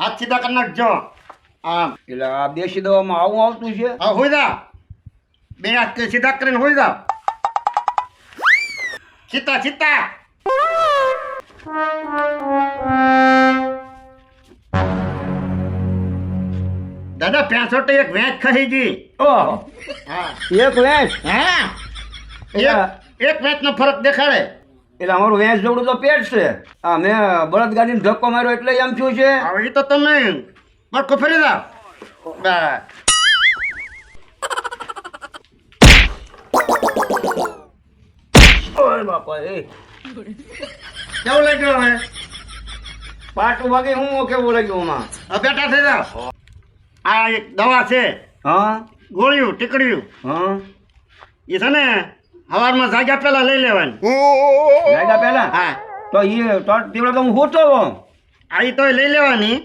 હાથ સીધા કરી નાખજો. આમ. એટલે આ દેશી દવામાં આવું આવતું છે? હા હોય દા બે હાથ સીધા કરીને હોય દા સીતા સીતા દાદા પેસોટે એક વેચ ખાઈ ગઈ. ઓહ. એક વેચ? હા. એક વેચ નો ફરક દેખાડે. એટલે અમારું વેંસ જોડું તો પેટ છે. આ મેં બળદગાડીને ધક્કો માર્યો એટલે એમ થયું છે. હવે એ તો તમે બરકો ફરી દા બાપા એ. કેવું લાગ્યું હવે? પાટું વાગે હું કેવું લાગ્યું આમાં? હવે થઈ જા આ એક દવા છે. હા. ગોળીયું ટીકડીયું. હા. એ છે ને સવારમાં જાગ્યા પહેલા લઈ લેવાની. જાગ્યા પહેલા હા. તો એ તો તેવડે તો હું હોતો. આ તોય લઈ લેવાની.